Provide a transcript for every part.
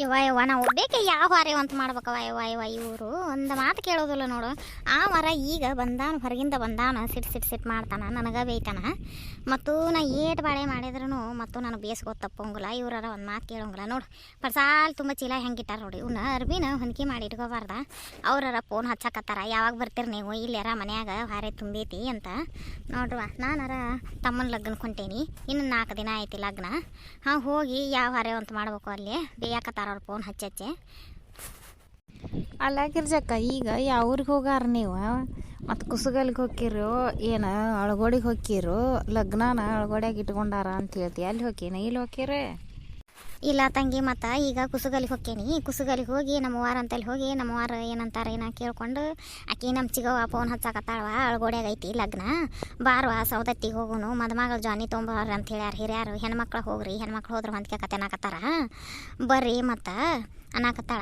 ಯವ್ವ ಯವ್ವ, ನಾವು ಒಬ್ಬೇಕೆ ಯಾವ ವಾರ ಅಂತ ಮಾಡ್ಬೇಕವ ಯವ್ವ ಯವ್ವ, ಇವರು. ಒಂದು ಮಾತು ಕೇಳೋದಿಲ್ಲ ನೋಡು. ಆ ವಾರ ಈಗ ಬಂದಾನ, ಹೊರಗಿಂದ ಬಂದಾನ, ಸಿಟ್ ಸಿಟ್ ಸಿಟ್ ಮಾಡ್ತಾನ, ನನಗೆ ಬೇಯ್ತಾನ. ಮತ್ತು ನಾ ಏಟ್ ಬಾಳೆ ಮಾಡಿದ್ರೂ ಮತ್ತು ನನಗೆ ಬೇಸ್ಗೋ ತಪ್ಪಂಗಿಲ್ಲ, ಇವ್ರಾರ ಒಂದು ಮಾತು ಕೇಳೋಂಗಿಲ್ಲ. ನೋಡು, ಪರ್ಸಾಲ್ ತುಂಬ ಚೀಲ ಹೆಂಗೆ ಇಟ್ಟಾರ ನೋಡಿ ಇವನ್ನ ಅರ್ಬಿನ ಹೊಂದಿಕೆ ಮಾಡಿ ಇಟ್ಕೋಬಾರ್ದ ಅವ್ರಾರ ಫೋನ್ ಹಚ್ಚಕತ್ತಾರ, ಯಾವಾಗ ಬರ್ತೀರಿ ನೀವು? ಇಲ್ಲಾರ ಮನ್ಯಾಗ ಹಾರೆ ತುಂಬೈತಿ ಅಂತ. ನೋಡ್ರವ ನಾನಾರ ತಮ್ಮನ ಲಗ್ನಕ್ಕೆ ಹೊಂಟೇನಿ, ಇನ್ನು ನಾಲ್ಕು ದಿನ ಐತಿ ಲಗ್ನ. ಹಾಂ, ಹೋಗಿ ಯಾವ ಹಾರೆ ಅಂತ ಮಾಡ್ಬೇಕು ಅಲ್ಲಿ, ಬೇಯಾಕತ್ತಾರ. ಅವ್ರ ಫೋನ್ ಅಲ್ಲ ಈಗ ಯಾವ ಊರಿಗೆ ಹೋಗಾರ ನೀವು? ಮತ್ತು ಕುಸುಗಲ್ಗೆ ಹೋಗಿರೋ ಏನು ಅಳಗೋಡಿಗೆ ಹೋಗಿರೋ ಲಗ್ನಾನ ಅಳಗೋಡ್ಯಾಗ ಇಟ್ಕೊಂಡಾರ ಅಂತ ಹೇಳ್ತಿ. ಅಲ್ಲಿ ಹೋಗಿನ ಇಲ್ಲಿ ಹೋಗಿರಿ ಇಲ್ಲ ತಂಗಿ, ಮತ್ತು ಈಗ ಕುಸುಗಲಿಗೆ ಹೋಕ್ಕೇನಿ. ಕುಸುಗಲಿಗೆ ಹೋಗಿ ನಮ್ಮ ವಾರ ಅಂತಲ್ಲಿ ಹೋಗಿ ನಮ್ಮ ವಾರ ಏನಂತಾರೆ ಏನ ಕೇಳ್ಕೊಂಡು, ಆಕಿ ನಮ್ಮ ಚಿಗವ್ವ ಫೋನ್ ಹಚ್ಚಾಕತ್ತಾಳವ ಅಳ್ಗೋಡ್ಯಾಗ ಐತಿ ಲಗ್ನ. ಬಾರ್ವ, ಸೌದತ್ತಿಗೆ ಹೋಗೋನು, ಮದುಮಗಳು ಜಾನಿ ತೊಂಬಾರ ಅಂತ ಹೇಳ್ಯಾರ ಹಿರಿಯರು. ಹೆಣ್ಮಕ್ಳು ಹೋಗ್ರಿ, ಹೆಣ್ಮಕ್ಳು ಹೋದ್ರೆ ಹೊಂದ್ಕೆ ಅನ್ನಕತ್ತಾರ ಬರ್ರಿ ಮತ್ತು, ಅನ್ನಕತ್ತಾಳ.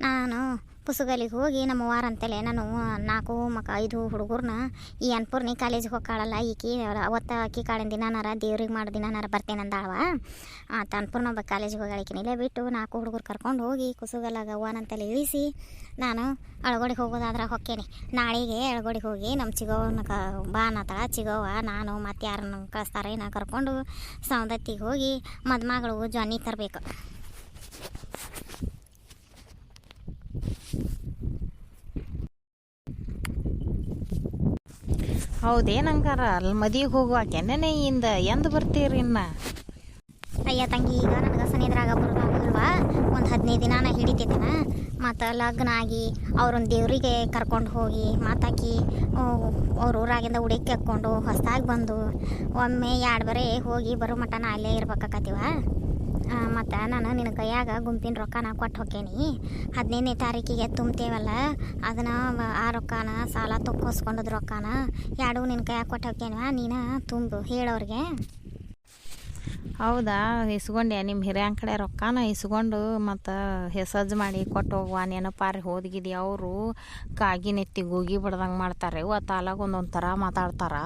ನಾನು ಕುಸುಗಲಿಗೆ ಹೋಗಿ ನಮ್ಮ ವಾರ ಅಂತಲೇ ನಾನು ನಾಲ್ಕು ಮಕ್ಕ ಐದು ಹುಡುಗರನ್ನ ಈ ಅನ್ಪೂರ್ಣಿ ಕಾಲೇಜಿಗೆ ಹೋಗಾಳಲ್ಲ ಈಕಿ ಅವತ್ತು ಅಕ್ಕಿ ಕಾಳಿನ ದಿನಾನಾರ ದೇವ್ರಿಗೆ ಮಾಡೋ ದಿನಾನಾರ ಬರ್ತೇನೆ ಅಂದಾಳವ? ಆತ ಅನ್ಪೂರ್ಣ ಒಬ್ಬ ಕಾಲೇಜಿಗೆ ಹೋಗಾಳಿಕಿನ ಇಲ್ಲೇ ಬಿಟ್ಟು ನಾಲ್ಕು ಹುಡುಗರು ಕರ್ಕೊಂಡು ಹೋಗಿ ಕುಸುಗಲಾಗ ಅಂತೇಳಿ ಇಳಿಸಿ, ನಾನು ಅಳಗೋಡಿಗೆ ಹೋಗೋದಾದ್ರೆ ಹೊಕ್ಕೇನೆ. ನಾಳೆಗೆ ಅಳಗೋಡಿಗೆ ಹೋಗಿ ನಮ್ಮ ಚಿಗವ್ವನ ಕ, ಬಾ ಅನ್ನತ್ತಾಳ ಚಿಗವ್ವ, ನಾನು ಮತ್ತೆ ಯಾರನ್ನು ಕಳಿಸ್ತಾರೆ ನಾ ಕರ್ಕೊಂಡು ಸೌದತ್ತಿಗೆ ಹೋಗಿ ಮದುಮಗಳು ಜಾನಿ ತರಬೇಕು. ಹೌದೇನಂಗಾರ ಅಲ್ಲಿ ಮದಿಗೆ ಹೋಗುವಾಕೆನೆ ಇಂದ ಎಂದು ಬರ್ತೀರಿ ಇನ್ನ? ಅಯ್ಯ ತಂಗಿ, ಈಗ ನನಗೆ ಸನಿದ್ರಾಗ ಬರೋದಾಗೋದಿಲ್ವಾ ಒಂದು ಹದಿನೈದು ದಿನ ನಾ ಹಿಡಿತಿದ್ದೇನ ಮತ್ತು ಲಗ್ನ ಆಗಿ ಅವ್ರೊಂದು ದೇವರಿಗೆ ಕರ್ಕೊಂಡು ಹೋಗಿ, ಮಾತಾಕಿ ಅವ್ರ ಊರಾಗಿಂದ ಉಡುಕಿ ಹಾಕ್ಕೊಂಡು ಹೊಸ್ದಾಗಿ ಬಂದು, ಒಮ್ಮೆ ಎರಡು ಬರೇ ಹೋಗಿ ಬರೋ ಮಟನ ಅಲ್ಲೇ ಇರ್ಬೇಕಾಕತ್ತೀವ? ಮತ್ತು ನಾನು ನಿನ್ನ ಕೈಯಾಗ ಗುಂಪಿನ ರೊಕ್ಕನ ಕೊಟ್ಟು ಹೋಕ್ಕೇನಿ. ಹದಿನೈದನೇ ತಾರೀಕಿಗೆ ತುಂಬ್ತೇವಲ್ಲ, ಅದನ್ನು ಆ ರೊಕ್ಕನ ಸಾಲ ತೊಕ್ಕೋಸ್ಕೊಂಡದ ರೊಕ್ಕನ ಎರಡು ನಿನ್ನ ಕೈಯಾಗ ಕೊಟ್ಟು ಹೋಕ್ಕೇನಿವ? ನೀನು ತುಂಬು ಹೇಳೋರಿಗೆ ಹೌದಾ ಇಸ್ಕೊಂಡೆ ನಿಮ್ಮ ಹಿರಿಯನ್ ಕಡೆ ರೊಕ್ಕನ ಇಸ್ಕೊಂಡು ಮತ್ತು ಹೆಸಜ್ಜು ಮಾಡಿ ಕೊಟ್ಟು ಹೋಗುವ ನೆನಪಾರಿ ಹೋದ್ಗಿದಿ ಅವರು. ಕಾಗಿ ನೆತ್ತಿ ಗೂಗಿ ಬಿಡ್ದಂಗೆ ಮಾಡ್ತಾರೆ ಇವತ್ತು ತಾಲಾಗ ಒಂದೊಂದು ಥರ ಮಾತಾಡ್ತಾರೆ.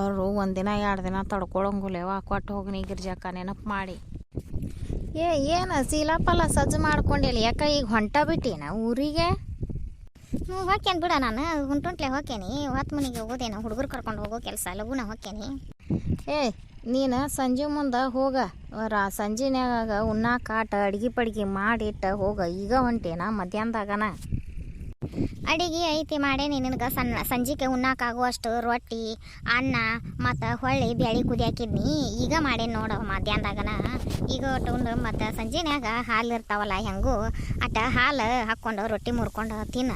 ಅವರು ಒಂದಿನ ಎರಡು ದಿನ ತಡ್ಕೊಳಂಗಿಲ್ಲವ ಕೊಟ್ಟು ಹೋಗಿ ಗಿರ್ಜಕ್ಕ, ನೆನಪು ಮಾಡಿ. ಏ, ಏನು ಸೀಲಾಪಲ್ಲ ಸಜ್ಜು ಮಾಡ್ಕೊಂಡಿಲ್ಲ. ಯಾಕ ಈಗ ಹೊಂಟ ಬಿಟ್ಟಿನ ಊರಿಗೆ? ಹ್ಞೂ ಹೋಕೇನ್ ಬಿಡ ನಾನು. ಹುಂಟುಂಟ್ಲೆ ಹೋಕೇನಿ ಹೊತ್ತು ಮನೆಗೆ ಹೋಗೋದೇನು ಹುಡುಗರು ಕರ್ಕೊಂಡು ಹೋಗೋ ಕೆಲಸ. ಲಘುನ ಹೋಕ್ಕೇನಿ ಏ, ನೀನು ಸಂಜೆ ಮುಂದೆ ಹೋಗ. ರಾ, ಸಂಜೆನ್ಯಾಗ ಉಣ್ಣಾ ಕಾಟ ಅಡ್ಗೆ ಪಡ್ಗೆ ಮಾಡಿಟ್ಟ ಹೋಗ. ಈಗ ಹೊಂಟೇನ ಮಧ್ಯಾಹ್ನದಾಗನ ಅಡಿಗೆ ಐತಿ ಮಾಡೇನಿ ನಿನಗೆ ಸಣ್ಣ ಸಂಜಿಕೆ ಉಣ್ಣಾಕಾಗುವಷ್ಟು ರೊಟ್ಟಿ, ಅನ್ನ ಮತ್ತು ಹೊಳ್ಳಿ ಬೆಳಿ ಕುದಿಯಾಕಿದ್ನಿ. ಈಗ ಮಾಡೇನಿ ನೋಡು ಮಧ್ಯಾಹ್ನದಾಗನ. ಈಗ ಒಟ್ಟು ಮತ್ತು ಸಂಜೆನ್ಯಾಗ ಹಾಲು ಇರ್ತಾವಲ್ಲ ಹೆಂಗೂ ಅಟ ಹಾಲು ಹಾಕ್ಕೊಂಡು ರೊಟ್ಟಿ ಮುರ್ಕೊಂಡು ತಿನ್ನ.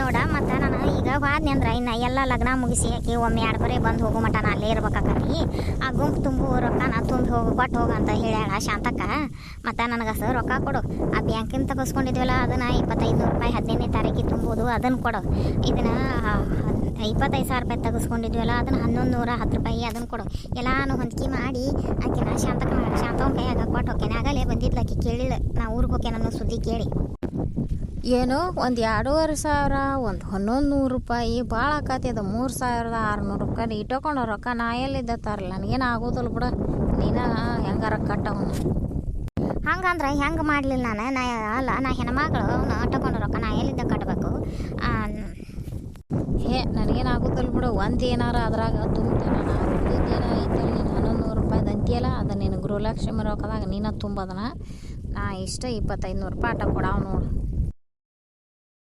ನೋಡ, ಮತ್ತು ನಾನು ಈಗ ಹೋದ್ನಿ ಅಂದ್ರೆ ಇನ್ನು ಎಲ್ಲ ಲಗ್ನ ಮುಗಿಸಿ ಆಕಿ ಒಮ್ಮೆ ಎರಡು ಬರೀ ಬಂದು ಹೋಗೋ ಮಟ ನಾನು ಅಲ್ಲೇ ಇರ್ಬೇಕಾಕತಿ ಆ ಗುಂಪು ತುಂಬು ರೊಕ್ಕನ ತುಂಬಿ ಹೋಗು ಕೊಟ್ಟು ಹೋಗು ಅಂತ ಹೇಳ್ಯಾಳ ಶಾಂತಕ್ಕ. ಮತ್ತು ನನಗೆ ಸರ್ ರೊಕ್ಕ ಕೊಡು. ಆ ಬ್ಯಾಂಕಿನ ತಗಸ್ಕೊಂಡಿದ್ವಲ್ಲ, ಅದನ್ನು ಇಪ್ಪತ್ತೈದು ನೂರು ರೂಪಾಯಿ ಹದಿನೈದನೇ ತಾರೀಕಿಗೆ ತುಂಬೋದು ಅದನ್ನು ಕೊಡು. ಇದನ್ನು ಇಪ್ಪತ್ತೈದು ಸಾವಿರ ರೂಪಾಯಿ ತೆಗೆಸ್ಕೊಂಡಿದ್ವಲ್ಲ ಅದನ್ನು ಹನ್ನೊಂದು ನೂರ ಹತ್ತು ರೂಪಾಯಿ ಅದನ್ನು ಕೊಡು. ಎಲ್ಲಾನು ಹೊಂದಿಕೆ ಮಾಡಿ ಆಕಿನ ಶಾಂತಕ ಶಾಂತವನ ಕೈಯಾಗ ಕೊಟ್ಟು ಹೋಗ್ತೇನೆ ಆಗಲೇ ಬಂದಿದ್ಲು ಆಕಿ, ಕೇಳಿಲ್ಲ. ನಾ ಊರಿಗೆ ಅನ್ನೋ ಸುದ್ದಿ ಕೇಳಿ. ಏನು ಒಂದು ಎರಡೂವರೆ ಸಾವಿರ, ಒಂದು ಹನ್ನೊಂದು ನೂರು ರೂಪಾಯಿ ಭಾಳ ಆಕತಿ ಮೂರು ಸಾವಿರದ ಆರುನೂರು ರೂಪಾಯಿ ಇಟ್ಟುಕೊಂಡು ರೊಕ್ಕ ನಾ ಎಲ್ಲಿದ್ದ? ತರಲ್ಲ ನನಗೇನು ಆಗೋದಿಲ್ಲ ಬಿಡ. ನೀನ ಹೆಂಗಾರ ಕಟ್ಟವನು ಹಂಗಂದ್ರೆ ಹೆಂಗೆ ಮಾಡಲಿಲ್ಲ ನಾನು? ನಾ ಅಲ್ಲ, ನಾ ಹೆಣ್ಮಗಳು ಇಟ್ಟುಕೊಂಡು ರೊಕ್ಕ ನಾ ಎಲ್ಲಿದ್ದ ಕಟ್ಟಬೇಕು ಹೇ, ನನಗೇನು ಆಗೋದಿಲ್ಲ ಬಿಡು. ಒಂದು ಏನಾರ ಅದ್ರಾಗ ತುಂಬ್ತೇನೆ ನಾನು ಉಳಿದೇನ ಐತಲ್ಲ ನೀನು ಹನ್ನೊಂದು ನೂರು ರೂಪಾಯಿ ಅಂತೀಯಲ್ಲ ಅದು ನೀನು ಗೃಹಲಕ್ಷ್ಮಿ ರೊಕ್ಕದಾಗ ನೀನ ತುಂಬದನ? ನಾ ಇಷ್ಟ ಇಪ್ಪತ್ತೈದು ನೂರು ರೂಪಾಯಿ ಆಟ ಕೊಡಾವ ನೋಡು.